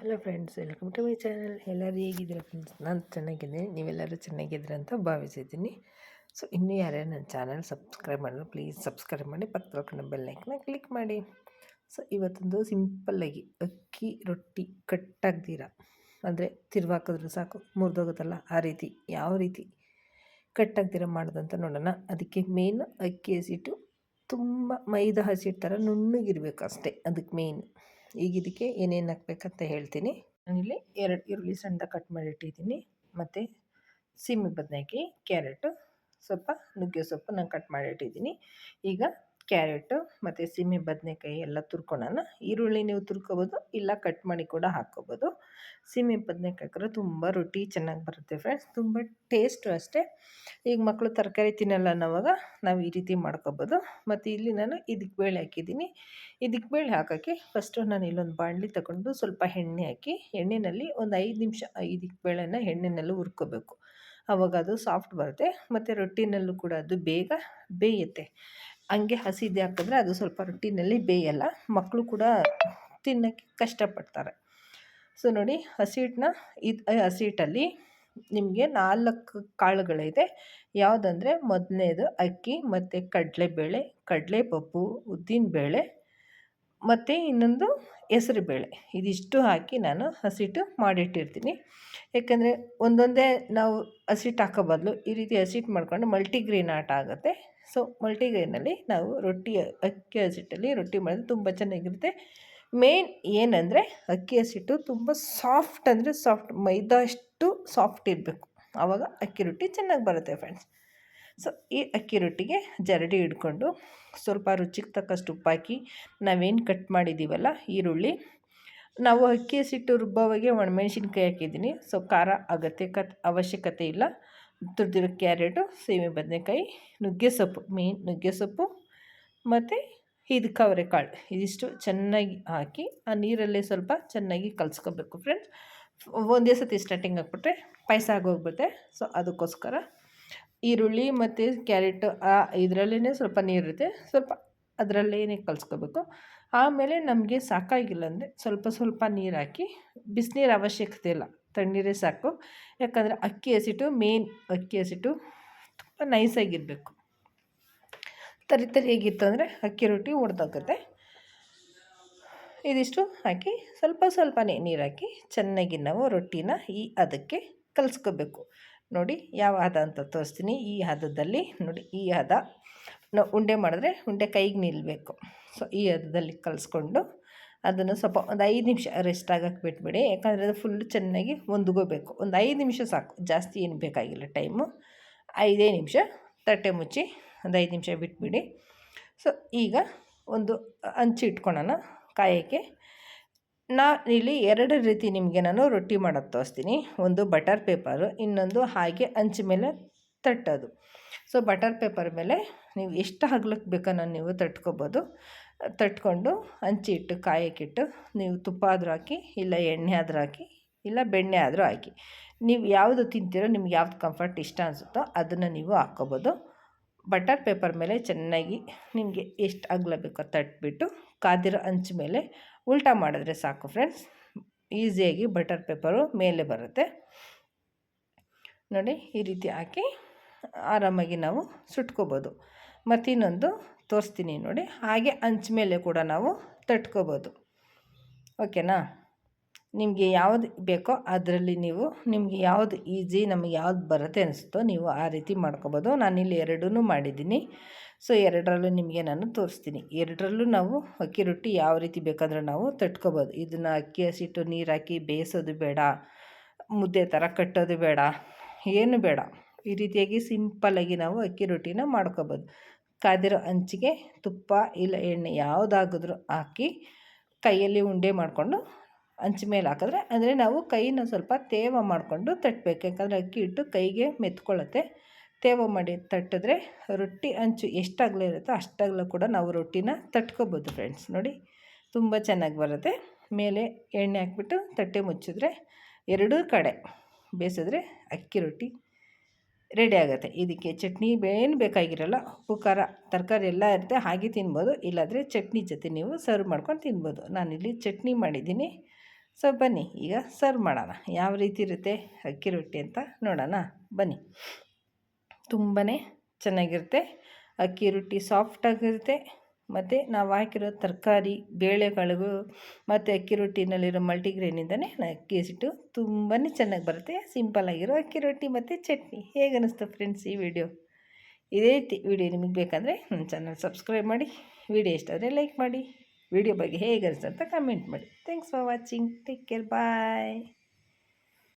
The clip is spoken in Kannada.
Hello friends welcome to my channel ಎಲ್ಲರೂ ಹೇಗಿದ್ದೀರಾ ಫ್ರೆಂಡ್ಸ್ ನಾನು ಚೆನ್ನಾಗಿದ್ದೀನಿ. ನೀವೆಲ್ಲರೂ ಚೆನ್ನಾಗಿದ್ದೀರ ಅಂತ ಭಾವಿಸಿದ್ದೀನಿ. ಸೊ ಇನ್ನೂ ಯಾರ್ಯಾರು ನನ್ನ ಚಾನಲ್ ಸಬ್ಸ್ಕ್ರೈಬ್ ಮಾಡಿದ್ರು ಪ್ಲೀಸ್ ಸಬ್ಸ್ಕ್ರೈಬ್ ಮಾಡಿ, ಪಕ್ಕದ ಬೆಲ್ ಬೆಲ್ಲೈಕನ್ನ ಕ್ಲಿಕ್ ಮಾಡಿ. ಸೊ ಇವತ್ತೊಂದು ಸಿಂಪಲ್ಲಾಗಿ ಅಕ್ಕಿ ರೊಟ್ಟಿ ಕಟ್ಟಾಗ್ದಿರ? ಅಂದರೆ ತಿರ್ವಾಕಿದ್ರು ಸಾಕು, ಮುರಿದೋಗುತ್ತಲ್ಲ, ಆ ರೀತಿ ಯಾವ ರೀತಿ ಕಟ್ಟಾಗ್ದಿರ ಮಾಡೋದಂತ ನೋಡೋಣ. ಅದಕ್ಕೆ ಮೇನ್ ಅಕ್ಕಿ ಹಸಿಟ್ಟು ತುಂಬ ಮೈದಾ ಹಸಿಟ್ಟು ಥರ ನುಣ್ಣಗಿರಬೇಕು ಅಷ್ಟೇ, ಅದಕ್ಕೆ ಮೇಯ್ನ್ ಈಗ ಇದಕ್ಕೆ ಏನೇನು ಹಾಕ್ಬೇಕಂತ ಹೇಳ್ತೀನಿ. ನಾನಿಲ್ಲಿ ಎರಡು ಈರುಳ್ಳಿ ಸಣ್ಣ ಕಟ್ ಮಾಡಿಟ್ಟಿದ್ದೀನಿ ಮತ್ತು ಸೀಮೆ ಬದನೆಕಾಯಿ ಕ್ಯಾರೆಟು. ಸ್ವಲ್ಪ ನುಗ್ಗೆ ಸೊಪ್ಪು ನಾನು ಕಟ್ ಮಾಡಿ ಇಟ್ಟಿದ್ದೀನಿ. ಈಗ ಕ್ಯಾರೆಟು, ಮತ್ತು ಸೀಮೆ ಬದನೆಕಾಯಿ ಎಲ್ಲ ತುರ್ಕೊಳ್ಳೋಣ ಈರುಳ್ಳಿ ನೀವು ತುರ್ಕೋಬೋದು, ಇಲ್ಲ ಕಟ್ ಮಾಡಿ ಕೂಡ ಹಾಕ್ಕೋಬೋದು ಸೀಮೆ ಬದನೆಕಾಯಿ ಹಾಕಿದ್ರೆ ತುಂಬ ರೊಟ್ಟಿ ಚೆನ್ನಾಗಿ ಬರುತ್ತೆ ಫ್ರೆಂಡ್ಸ್ ತುಂಬ ಟೇಸ್ಟು ಅಷ್ಟೇ. ಈಗ ಮಕ್ಕಳು ತರಕಾರಿ ತಿನ್ನಲ್ಲ ಅನ್ನೋವಾಗ ನಾವು ಈ ರೀತಿ ಮಾಡ್ಕೋಬೋದು. ಮತ್ತು ಇಲ್ಲಿ ನಾನು ಇದಕ್ಕೆ ಬೇಳೆ ಹಾಕಿದ್ದೀನಿ. ಇದಕ್ಕೆ ಬೇಳೆ ಹಾಕೋಕ್ಕೆ ಫಸ್ಟು ನಾನು ಇಲ್ಲೊಂದು ಬಾಣಲಿ ತಗೊಂಡು ಸ್ವಲ್ಪ ಎಣ್ಣೆ ಹಾಕಿ ಎಣ್ಣೆಯಲ್ಲಿ ಒಂದು ಐದು ನಿಮಿಷ ಇದಕ್ಕೆ ಬೇಳೆನ ಎಣ್ಣೆನಲ್ಲಿ ಹುರ್ಕೋಬೇಕು. ಆವಾಗ ಅದು ಸಾಫ್ಟ್ ಬರುತ್ತೆ, ಮತ್ತು ರೊಟ್ಟಿನಲ್ಲೂ ಕೂಡ ಅದು ಬೇಗ ಬೇಯುತ್ತೆ. ಹಂಗೆ ಹಸಿದೆ ಹಾಕಿದ್ರೆ ಅದು ಸ್ವಲ್ಪ ರೊಟ್ಟಿನಲ್ಲಿ ಬೇಯಲ್ಲ. ಮಕ್ಕಳು ಕೂಡ ತಿನ್ನೋಕ್ಕೆ ಕಷ್ಟಪಡ್ತಾರೆ. ಸೊ ನೋಡಿ ಹಸಿಟ್ಟನ್ನ ಇದು ಹಸಿಟ್ಟಲ್ಲಿ ನಿಮಗೆ ನಾಲ್ಕು ಕಾಳುಗಳಿದೆ. ಯಾವುದಂದರೆ ಮೊದಲನೇದು ಅಕ್ಕಿ, ಮತ್ತು ಕಡಲೆಬೇಳೆ, ಕಡಲೆಪಪ್ಪು, ಉದ್ದಿನಬೇಳೆ, ಮತ್ತು ಇನ್ನೊಂದು ಹೆಸರು ಬೇಳೆ ಇದಿಷ್ಟು ಹಾಕಿ ನಾನು ಹಸಿಟ್ಟು ಮಾಡಿಟ್ಟಿರ್ತೀನಿ. ಯಾಕಂದರೆ ಒಂದೊಂದೇ ನಾವು ಹಸಿಟ್ಟು ಹಾಕೋ ಬದಲು ಈ ರೀತಿ ಹಸಿಟ್ಟು ಮಾಡಿಕೊಂಡು ಮಲ್ಟಿಗ್ರೀನ್ ಆಟ ಆಗುತ್ತೆ. ಸೊ ಮಲ್ಟಿಗ್ರೇನಲ್ಲಿ ನಾವು ರೊಟ್ಟಿ, ಅಕ್ಕಿ ಹಸಿಟ್ಟಲ್ಲಿ ರೊಟ್ಟಿ ಮಾಡಿದ್ರೆ ತುಂಬ ಚೆನ್ನಾಗಿರುತ್ತೆ. ಮೇನ್ ಏನಂದರೆ ಅಕ್ಕಿ ಹಸಿಟ್ಟು ತುಂಬ ಸಾಫ್ಟ್ ಅಂದರೆ ಸಾಫ್ಟ್ ಮೈದಾ ಅಷ್ಟು ಸಾಫ್ಟ್ ಇರಬೇಕು. ಆವಾಗ ಅಕ್ಕಿ ರೊಟ್ಟಿ ಚೆನ್ನಾಗಿ ಬರುತ್ತೆ ಫ್ರೆಂಡ್ಸ್ ಸೊ ಈ ಅಕ್ಕಿ ರೊಟ್ಟಿಗೆ ಜರಡಿ ಹಿಡ್ಕೊಂಡು ಸ್ವಲ್ಪ ರುಚಿಗೆ ತಕ್ಕಷ್ಟು ಉಪ್ಪಾಕಿ, ನಾವೇನು ಕಟ್ ಮಾಡಿದ್ದೀವಲ್ಲ ಈರುಳ್ಳಿ, ನಾವು ಅಕ್ಕಿ ಹಸಿಟ್ಟು ರುಬ್ಬವಾಗಿ ಒಣಮೆಣ್ಸಿನ್ಕಾಯಿ ಹಾಕಿದ್ದೀನಿ. ಸೊ ಖಾರ ಅಗತ್ಯ ಕತ್ ಅವಶ್ಯಕತೆ ಇಲ್ಲ. ತುರಿದಿರೋ ಕ್ಯಾರೆಟು, ಸೀಮೆ ಬದನೆಕಾಯಿ, ನುಗ್ಗೆ ಸೊಪ್ಪು ಮೇನ್ ನುಗ್ಗೆ ಸೊಪ್ಪು ಮತ್ತು ಇದು ಕವರೆಕಾಳು ಇದಿಷ್ಟು ಚೆನ್ನಾಗಿ ಹಾಕಿ, ಆ ನೀರಲ್ಲೇ ಸ್ವಲ್ಪ ಚೆನ್ನಾಗಿ ಕಲಿಸ್ಕೋಬೇಕು ಫ್ರೆಂಡ್ಸ್ ಒಂದೇ ಸತಿ ಸ್ಟಾರ್ಟಿಂಗ್ ಹಾಕ್ಬಿಟ್ರೆ ಪಾಯಸ ಆಗೋಗ್ಬಿಡುತ್ತೆ. ಸೊ ಅದಕ್ಕೋಸ್ಕರ ಈರುಳ್ಳಿ ಮತ್ತು ಕ್ಯಾರೆಟು ಇದರಲ್ಲೇ ಸ್ವಲ್ಪ ನೀರಿರುತ್ತೆ. ಸ್ವಲ್ಪ ಅದರಲ್ಲೇ ಕಲಿಸ್ಕೋಬೇಕು. ಆಮೇಲೆ ನಮಗೆ ಸಾಕಾಗಿಲ್ಲ ಅಂದರೆ ಸ್ವಲ್ಪ ಸ್ವಲ್ಪ ನೀರು ಹಾಕಿ ಬಿಸಿನೀರು ಅವಶ್ಯಕತೆ ಇಲ್ಲ. ತಣ್ಣೀರೇ ಸಾಕು. ಯಾಕಂದರೆ ಅಕ್ಕಿ ಹಸಿಟ್ಟು ಮೇನ್ ಅಕ್ಕಿ ಹಸಿಟ್ಟು ತುಂಬ ನೈಸಾಗಿರಬೇಕು ತರಿ ಹೇಗಿತ್ತು ಅಂದರೆ ಅಕ್ಕಿ ರೊಟ್ಟಿ ಒಡೆದೋಗುತ್ತೆ ಇದಿಷ್ಟು ಹಾಕಿ ಸ್ವಲ್ಪ ಸ್ವಲ್ಪನೇ ನೀರು ಹಾಕಿ ಚೆನ್ನಾಗಿ ನಾವು ರೊಟ್ಟಿನ ಈ ಅದಕ್ಕೆ ಕಲಿಸ್ಕೋಬೇಕು. ನೋಡಿ ಯಾವ ಹದ ಅಂತ ತೋರಿಸ್ತೀನಿ. ಈ ಹದದಲ್ಲಿ ನೋಡಿ ಈ ಹದ. ನಾವು ಉಂಡೆ ಮಾಡಿದ್ರೆ ಉಂಡೆ ಕೈಗೆ ನಿಲ್ಲಬೇಕು ಸೊ ಈ ಹದದಲ್ಲಿ ಕಲಿಸ್ಕೊಂಡು ಅದನ್ನು ಸ್ವಲ್ಪ ಒಂದು ಐದು ನಿಮಿಷ ರೆಸ್ಟ್ ಆಗಕ್ಕೆ ಬಿಟ್ಬಿಡಿ. ಯಾಕಂದರೆ ಅದು ಫುಲ್ ಚೆನ್ನಾಗಿ ಒಂದುಗೋಬೇಕು. ಒಂದು ಐದು ನಿಮಿಷ ಸಾಕು. ಜಾಸ್ತಿ ಏನು ಬೇಕಾಗಿಲ್ಲ ಟೈಮು ಐದೇ ನಿಮಿಷ ತಟ್ಟೆ ಮುಚ್ಚಿ ಒಂದು ಐದು ನಿಮಿಷ ಬಿಟ್ಬಿಡಿ. ಸೊ ಈಗ ಒಂದು ಹಂಚಿ ಇಟ್ಕೊಳ್ಳೋಣ ಕಾಯೋಕ್ಕೆ ನಾ ಇಲ್ಲಿ ಎರಡು ರೀತಿ ನಿಮಗೆ ನಾನು ರೊಟ್ಟಿ ಮಾಡೋದು ತೋರಿಸ್ತೀನಿ. ಒಂದು ಬಟರ್ ಪೇಪರು ಇನ್ನೊಂದು ಹಾಗೆ ಹಂಚಿ ಮೇಲೆ ತಟ್ಟೋದು. ಸೊ ಬಟರ್ ಪೇಪರ್ ಮೇಲೆ ನೀವು ಎಷ್ಟು ಹಗ್ಲಕ್ಕೆ ಬೇಕನ್ನ ನೀವು ತಟ್ಕೊಬೋದು. ತಟ್ಕೊಂಡು ಹಂಚಿ ಇಟ್ಟು ಕಾಯಕ್ಕಿಟ್ಟು ನೀವು ತುಪ್ಪ ಆದರೂ ಹಾಕಿ, ಇಲ್ಲ ಎಣ್ಣೆ ಆದರೂ ಹಾಕಿ, ಇಲ್ಲ ಬೆಣ್ಣೆ ಆದರೂ ಹಾಕಿ. ನೀವು ಯಾವುದು ತಿಂತೀರೋ ನಿಮ್ಗೆ ಯಾವ್ದು ಕಂಫರ್ಟ್ ಇಷ್ಟ ಅನಿಸುತ್ತೋ ಅದನ್ನು ನೀವು ಹಾಕ್ಕೊಬೋದು. ಬಟರ್ ಪೇಪರ್ ಮೇಲೆ ಚೆನ್ನಾಗಿ ನಿಮಗೆ ಎಷ್ಟು ಅಗಲ ಬೇಕೋ ತಟ್ಬಿಟ್ಟು, ಕಾದಿರೋ ಹಂಚು ಮೇಲೆ ಉಲ್ಟಾ ಮಾಡಿದ್ರೆ ಸಾಕು ಫ್ರೆಂಡ್ಸ್ ಈಸಿಯಾಗಿ ಬಟರ್ ಪೇಪರು ಮೇಲೆ ಬರುತ್ತೆ. ನೋಡಿ ಈ ರೀತಿ ಹಾಕಿ ಆರಾಮಾಗಿ ನಾವು ಸುಟ್ಕೋಬೋದು. ಮತ್ತಿನ್ನೊಂದು ತೋರಿಸ್ತೀನಿ ನೋಡಿ. ಹಾಗೆ ಹಂಚ ಮೇಲೆ ಕೂಡ ನಾವು ತಟ್ಕೋಬೋದು. ಓಕೆನಾ? ನಿಮಗೆ ಯಾವುದು ಬೇಕೋ ಅದರಲ್ಲಿ ನೀವು, ನಿಮಗೆ ಯಾವುದು ಈಸಿ, ನಮಗೆ ಯಾವ್ದು ಬರುತ್ತೆ ಅನಿಸುತ್ತೋ ನೀವು ಆ ರೀತಿ ಮಾಡ್ಕೊಬೋದು. ನಾನಿಲ್ಲಿ ಎರಡೂ ಮಾಡಿದ್ದೀನಿ. ಸೊ, ಎರಡರಲ್ಲೂ ನಿಮಗೆ ನಾನು ತೋರಿಸ್ತೀನಿ. ಎರಡರಲ್ಲೂ ನಾವು ಅಕ್ಕಿ ರೊಟ್ಟಿ ಯಾವ ರೀತಿ ಬೇಕಾದರೂ ನಾವು ತಟ್ಕೋಬೋದು. ಇದನ್ನು ಅಕ್ಕಿ ಹಸಿಟ್ಟು ನೀರು ಹಾಕಿ ಬೇಯಿಸೋದು ಬೇಡ. ಮುದ್ದೆ ಥರ ಕಟ್ಟೋದು ಬೇಡ. ಏನು ಬೇಡ. ಈ ರೀತಿಯಾಗಿ ಸಿಂಪಲ್ಲಾಗಿ ನಾವು ಅಕ್ಕಿ ರೊಟ್ಟಿನ ಮಾಡ್ಕೋಬೋದು. ಕಾದಿರೋ ಹಂಚಿಗೆ ತುಪ್ಪ ಇಲ್ಲ ಎಣ್ಣೆ ಯಾವುದಾಗಿದ್ರೂ ಹಾಕಿ ಕೈಯಲ್ಲಿ ಉಂಡೆ ಮಾಡಿಕೊಂಡು ಹಂಚು ಮೇಲೆ ಹಾಕಿದ್ರೆ ಅಂದರೆ ನಾವು ಕೈನ ಸ್ವಲ್ಪ ತೇವ ಮಾಡಿಕೊಂಡು ತಟ್ಟಬೇಕು. ಯಾಕಂದರೆ ಅಕ್ಕಿ ಹಿಟ್ಟು ಕೈಗೆ ಮೆತ್ಕೊಳ್ಳುತ್ತೆ. ತೇವ ಮಾಡಿ ತಟ್ಟಿದ್ರೆ ರೊಟ್ಟಿ ಹಂಚು ಎಷ್ಟಾಗಲೇ ಇರುತ್ತೋ ಅಷ್ಟಾಗಲೂ ಕೂಡ ನಾವು ರೊಟ್ಟಿನ ತಟ್ಕೋಬೋದು ಫ್ರೆಂಡ್ಸ್. ನೋಡಿ ತುಂಬ ಚೆನ್ನಾಗಿ ಬರುತ್ತೆ. ಮೇಲೆ ಎಣ್ಣೆ ಹಾಕ್ಬಿಟ್ಟು ತಟ್ಟೆ ಮುಚ್ಚಿದ್ರೆ ಎರಡೂ ಕಡೆ ಬೇಯಿಸಿದ್ರೆ ಅಕ್ಕಿ ರೊಟ್ಟಿ ರೆಡಿ ಆಗುತ್ತೆ. ಇದಕ್ಕೆ ಚಟ್ನಿ ಏನು ಬೇಕಾಗಿರಲ್ಲ, ಉಪ್ಪು, ಖಾರ, ತರಕಾರಿ ಎಲ್ಲ ಇರುತ್ತೆ, ಹಾಗೆ ತಿನ್ಬೋದು. ಇಲ್ಲಾಂದರೆ ಚಟ್ನಿ ಜೊತೆ ನೀವು ಸರ್ವ್ ಮಾಡ್ಕೊಂಡು ತಿನ್ಬೋದು. ನಾನಿಲ್ಲಿ ಚಟ್ನಿ ಮಾಡಿದ್ದೀನಿ. ಸೊ, ಬನ್ನಿ, ಈಗ ಸರ್ವ್ ಮಾಡೋಣ. ಯಾವ ರೀತಿ ಇರುತ್ತೆ ಅಕ್ಕಿ ರೊಟ್ಟಿ ಅಂತ ನೋಡೋಣ. ಬನ್ನಿ. ತುಂಬಾ ಚೆನ್ನಾಗಿರುತ್ತೆ. ಅಕ್ಕಿ ರೊಟ್ಟಿ ಸಾಫ್ಟಾಗಿರುತ್ತೆ ಮತ್ತು ನಾವು ಹಾಕಿರೋ ತರಕಾರಿ ಬೇಳೆಕಾಳುಗಳು ಮತ್ತು ಅಕ್ಕಿ ರೊಟ್ಟಿನಲ್ಲಿರೋ ಮಲ್ಟಿಗ್ರೇನಿಂದನೇ ಅಕ್ಕಿ ಹಸಿಟ್ಟು ತುಂಬಾ ಚೆನ್ನಾಗಿ ಬರುತ್ತೆ. ಸಿಂಪಲ್ಲಾಗಿರೋ ಅಕ್ಕಿ ರೊಟ್ಟಿ ಮತ್ತು ಚಟ್ನಿ. ಹೇಗೆ ಅನ್ನಿಸ್ತು ಫ್ರೆಂಡ್ಸ್ ಈ ವಿಡಿಯೋ? ಇದೇ ರೀತಿ ವಿಡಿಯೋ ನಿಮಗೆ ಬೇಕಂದರೆ ನನ್ನ ಚಾನಲ್ ಸಬ್ಸ್ಕ್ರೈಬ್ ಮಾಡಿ, ವಿಡಿಯೋ ಇಷ್ಟ ಆದರೆ ಲೈಕ್ ಮಾಡಿ, ವಿಡಿಯೋ ಬಗ್ಗೆ ಹೇಗೆ ಅಂತ ಕಮೆಂಟ್ ಮಾಡಿ. Thanks for watching. Take care. Bye.